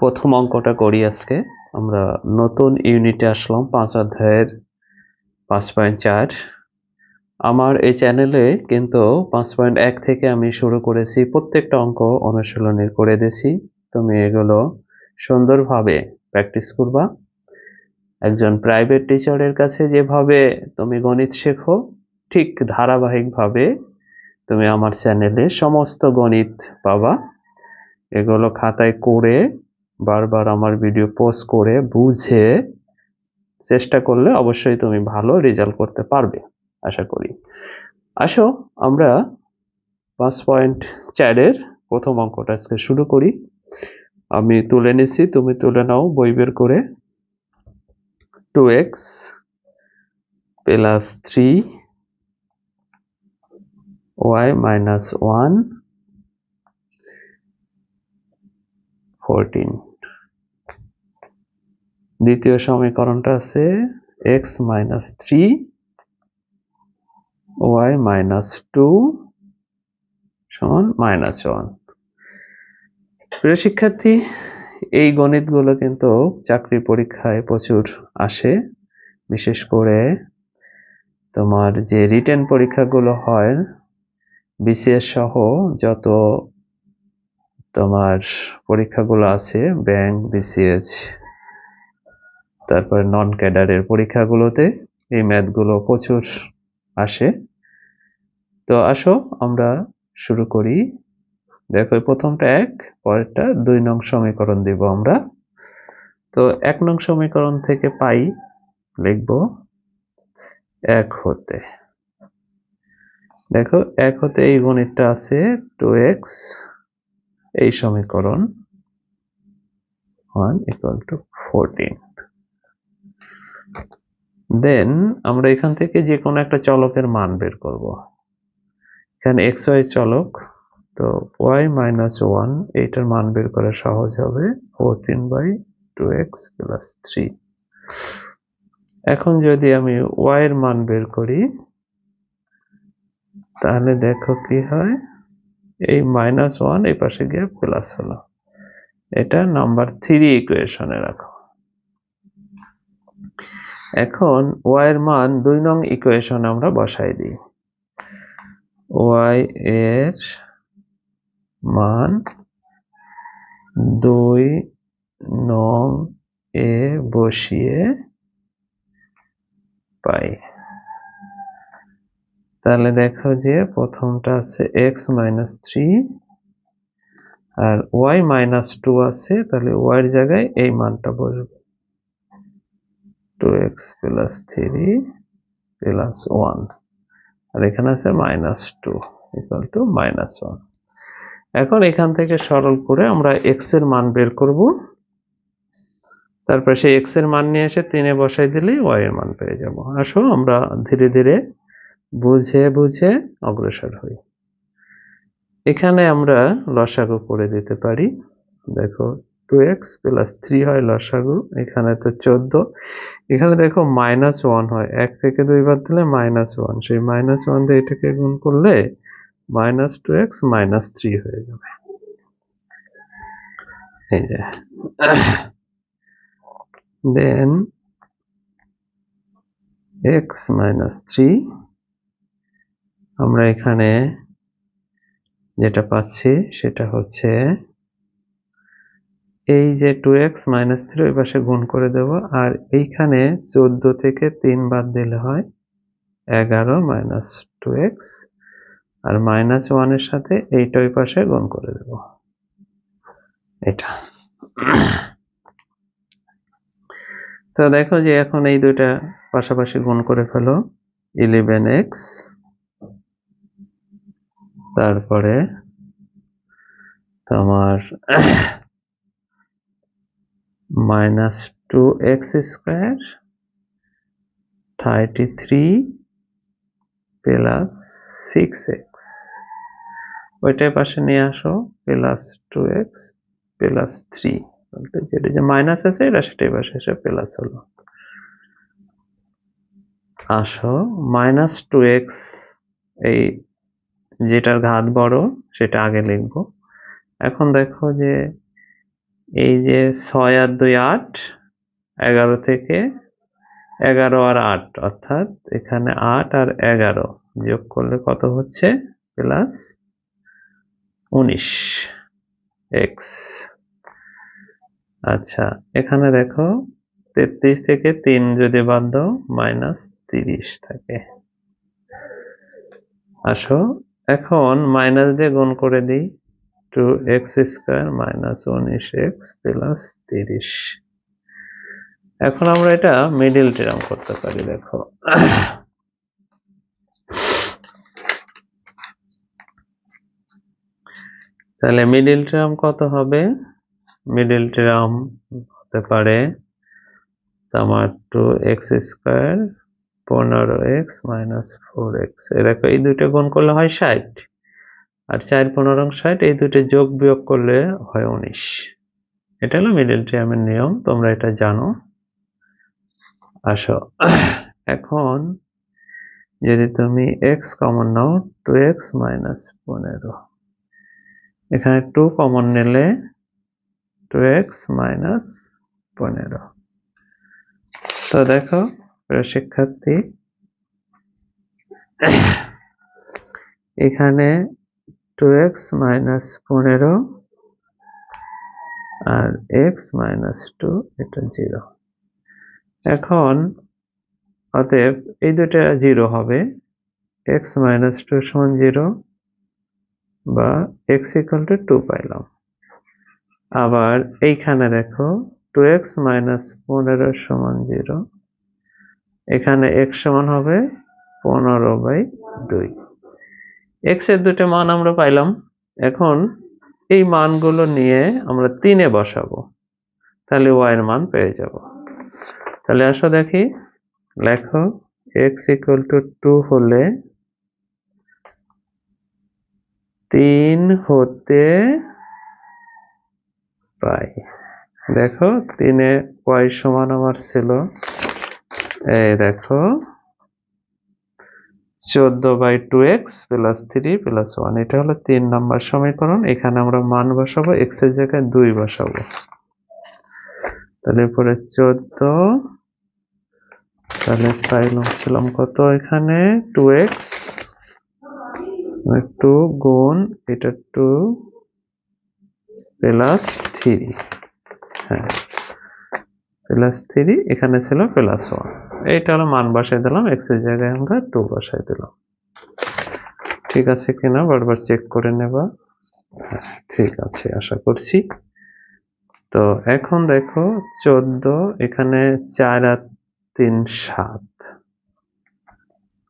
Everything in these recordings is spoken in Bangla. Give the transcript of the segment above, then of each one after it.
প্রথম অঙ্কটা করি আজকে। আমরা নতুন ইউনিটে আসলাম, পাঁচ অধ্যায়ের পাঁচ পয়েন্ট চার। আমার এই চ্যানেলে কিন্তু পাঁচ পয়েন্ট এক থেকে আমি শুরু করেছি, প্রত্যেকটা অঙ্ক অনুশীলনের করে দিয়েছি। তুমি এগুলো সুন্দরভাবে প্র্যাকটিস করবা। একজন প্রাইভেট টিচারের কাছে যেভাবে তুমি গণিত শেখো, ঠিক ধারাবাহিকভাবে তুমি আমার চ্যানেলে সমস্ত গণিত পাবা। এগুলো খাতায় করে বারবার আমার ভিডিও পোস্ট করে বুঝে চেষ্টা করলে অবশ্যই তুমি ভালো রেজাল্ট করতে পারবে, আশা করি। আসো, আমরা পাঁচ পয়েন্ট চারের প্রথম অঙ্কটা আজকে শুরু করি। আমি তুলে নিছি, তুমি তুলে নাও বই বের করে। Two x plus three y minus one fourteen দ্বিতীয় সমীকরণটা আছে x minus three y minus two সমান মাইনাস ওয়ান প্রিয় শিক্ষার্থী, এই গণিতগুলো কিন্তু চাকরি পরীক্ষায় প্রচুর আসে, বিশেষ করে তোমার যে রিটেন পরীক্ষাগুলো হয় বিসিএস সহ যত তোমার পরীক্ষাগুলো আছে ব্যাংক বিসিএস তারপর নন ক্যাডারের পরীক্ষাগুলোতে এই ম্যাথগুলো প্রচুর আসে। তো আসো, আমরা শুরু করি। দেখো প্রথমটা এক, পরেরটা দুই নং সমীকরণ দিব আমরা। তো এক নং সমীকরণ থেকে পাই, লিখব এক হতে। দেখো, এক হতে এই গণিতটা আছে টু এক্স এই সমীকরণ one equal two fourteen then আমরা এখান থেকে যে কোনো একটা চলকের মান বের করব। এখানে এক্স ওয়াই চলক, তো ওয়াই মাইনাস ওয়ান এইটার মান বের করা সহজ হবে fourteen by two x plus three এখন যদি আমি ওয়াই এর মান বের করি, তাহলে দেখো কি হয়? এই মাইনাস ওয়ান এই পাশে গিয়ে প্লাস হলো। এটা নাম্বার থ্রি ইকুয়েশনে রাখো। এখন ওয়াই এর মান দুই নং ইকুয়েশন আমরা বসাই দিই। ওয়াই এর মান দুই নং এ বসিয়ে পাই। তাহলে দেখো যে প্রথমটা আছে এক্স মাইনাস থ্রি আর ওয়াই মাইনাস টু আছে, তাহলে ওয়াই এর জায়গায় এই মানটা বসবে। Two x plus three plus one আর এখানে আছে minus two equal two minus one এখন এখান থেকে সরল করে আমরা এক্সের মান বের করব। তারপর সেই এক্সের মান নিয়ে এসে তিনে বসাই দিলেই ওয়াই এর মান পেয়ে যাব। আসো আমরা ধীরে ধীরে বুঝে বুঝে অগ্রসর হই। এখানে আমরা লসাগু করে দিতে পারি। দেখো, টু এক্স প্লাস থ্রি হয় লসাগু, এখানে তো চোদ্দ। এখানে দেখো মাইনাস ওয়ান হয়। এক থেকে দুই বাদ দিলে মাইনাস ওয়ান। সেই মাইনাস ওয়ান দিয়ে এটাকে গুণ করলে minus two x minus three হয়ে যাবে। এই যে। দেন এক্স মাইনাস থ্রি আমরা এখানে যেটা পাচ্ছি সেটা হচ্ছে এই যে টু এক্স মাইনাস থ্রি ওই পাশে গুণ করে দেব, আর এইখানে চোদ্দ থেকে তিন বাদ দিলে হয় এগারো মাইনাস টু এক্স আর মাইনাস ওয়ানের সাথে এইটা ওই পাশে গুণ করে দেব। এটা। তো দেখো যে এখন এই দুইটা পাশাপাশি গুণ করে ফেলো ইলেভেন এক্স তারপরে তোমার minus two x square thirty three plus six x ওইটাই পাশে নিয়ে আসো plus two x plus three যেটা যে মাইনাস আছে, এটা সেটাই পাশে এসে প্লাস হলো। আসো মাইনাস টু এক্স এই যেটার ঘাত বড়, সেটা আগে লিখব। এখন দেখো যে এই যে ছয় আর দুই আট, এগারো থেকে এগারো আর আট, অর্থাৎ এখানে আট আর এগারো যোগ করলে কত হচ্ছে? প্লাস উনিশ, এক্স। আচ্ছা এখানে দেখো তেত্রিশ থেকে তিন যদি বাদ দাও, মাইনাস তিরিশ থাকে। আসো এখন মাইনাস দিয়ে গুণ করে দিই টু এক্স স্কোয়ার মাইনাস উনিশ এক্স প্লাস তিরিশ। এখন আমরা এটা মিডিল টার্ম করতে পারি, দেখো। তাহলে মিডিল টার্ম কত হবে? মিডিল টার্ম হতে পারে তোমার টু এক্স স্কোয়ার পনেরো এক্স মাইনাস ফোর এক্স। এরকম এই দুইটা গুণ করলে হয় ষাট। আর চার পনেরো ষাট, এই দুটো যোগ বিয়োগ করলে হয় উনিশ। এটা হলো মিডিল টার্মের নিয়ম, তোমরা এটা জানো। আসো। এখন যদি তুমি এক্স কমন নাও টু এক্স মাইনাস পনেরো। এখানে টু কমন নিলে টু এক্স মাইনাস পনেরো। তো দেখো শিক্ষার্থী। এখানে টু এক্স মাইনাস পনেরো আর এক্স মাইনাস টু এটা জিরো এখন অতএব এই দুটা জিরো হবে। এক্স মাইনাস টু সমান জিরো বা এক্স ইকাল টু টু পাইলাম। আবার এইখানে দেখো টু এক্স মাইনাস পনেরো সমান জিরো এখানে এক্স সমান হবে পনেরো বাই দুই। এক্সের দুটো মান আমরা পাইলাম। এখন এই মানগুলো নিয়ে আমরা তিনে বসাবো। তাহলে ওয়াই এর মান পেয়ে যাব। তাহলে আসো দেখি। লেখো এক্স ইকুয়াল টু টু হলে তিন হতে পাই। দেখো, তিনে ওয়াই সমান আমার ছিল এই দেখো। চোদ্দ by two x plus three plus one এটা হলো তিন নাম্বার সমীকরণ। এখানে আমরা মান বসাবো এক্সের জায়গায় দুই বসাবো। তাহলে পরে চোদ্দ, তাহলে পাইলাম ছিলাম কত এখানে? টু এক্স টু গুণ, এটা টু প্লাস থ্রি হ্যাঁ। প্লাস থ্রি এখানে ছিল প্লাস ওয়ান এইটা হলো মান বসাই দিলাম এক্সের জায়গায় আমরা টু বসাই দিলাম। ঠিক আছে কিনা? বারবার চেক করে নেবা। হ্যাঁ ঠিক আছে, আশা করছি। তো এখন দেখো, চোদ্দ, এখানে চার আর তিন, সাত।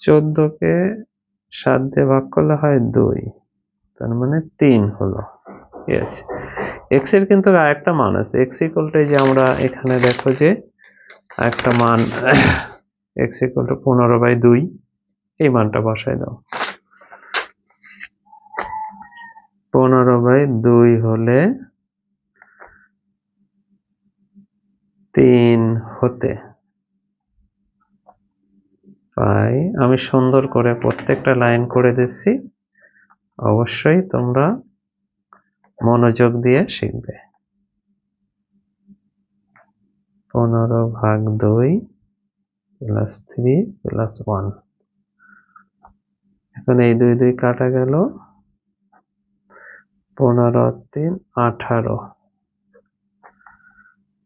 চোদ্দকে সাত দিয়ে ভাগ করলে হয় দুই। তার মানে তিন হলো। ইয়েস এক্সের কিন্তু আরেকটা মান আছে। এক্স ইকুয়াল টু যে আমরা এখানে দেখো যে একটা মান এক্স ইকুয়াল টু পনেরো বাই দুই, এই মানটা বসাই দাও। পনেরো বাই দুই হলে তিন হতে পাই আমি সুন্দর করে প্রত্যেকটা লাইন করে দিচ্ছি। অবশ্যই তোমরা মনোযোগ দিয়ে শিখবে। পনেরো ভাগ দুই প্লাস থ্রি প্লাস ওয়ান এখন এই দুই দুই কাটা গেল। পনেরো, তিন, আঠারো।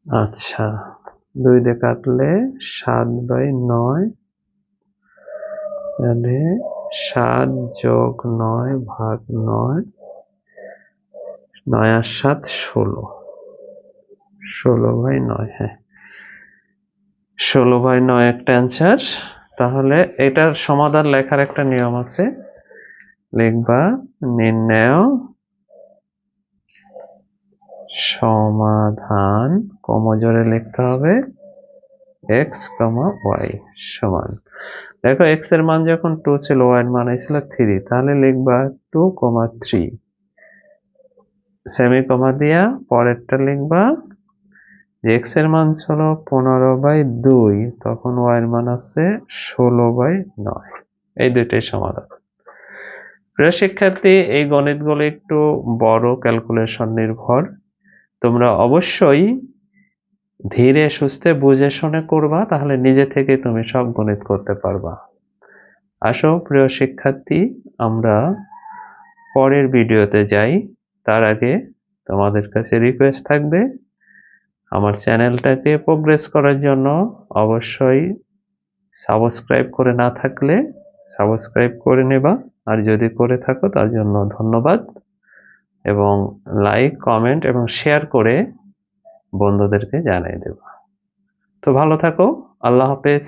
আচ্ছা দুই দিয়ে কাটলে সাত বাই নয় সাত যোগ নয় ভাগ নয় নয় আর সাত ষোলো। ষোলো বাই নয় হ্যাঁ। ষোলো বাই নয় একটা অ্যান্সার তাহলে এটার সমাধান লেখার একটা নিয়ম আছে। লিখবা নির্ণয় সমাধান কমজোরে লিখতে হবে। এক্স কমা ওয়াই সমান। দেখো এক্সের মান যখন টু ছিল ওয়াই এর মান ছিল থ্রি তাহলে লিখবা two comma three semicolon দিয়া পরেরটা লিখবা, যে এক্সের মান ছিল পনেরো বাই দুই, তখন ওয়াই এর মান আছে ষোলো বাই নয়। এই দুইটাই সমাধান। প্রিয় শিক্ষার্থী, এই গণিতগুলো একটু বড় ক্যালকুলেশন নির্ভর। তোমরা অবশ্যই ধীরে সুস্থে বুঝে শুনে করবা, তাহলে নিজে থেকে তুমি সব গণিত করতে পারবা। আসো প্রিয় শিক্ষার্থী, আমরা পরের ভিডিওতে যাই। তার আগে তোমাদের কাছে রিকোয়েস্ট থাকবে, আমার চ্যানেলটাকে প্রোগ্রেস করার জন্য অবশ্যই সাবস্ক্রাইব করে না থাকলে সাবস্ক্রাইব করে নেবা। আর যদি করে থাকো, তার জন্য ধন্যবাদ। এবং লাইক কমেন্ট এবং শেয়ার করে বন্ধুদেরকে জানিয়ে দেবা। তো ভালো থাকো, আল্লাহ হাফেজ।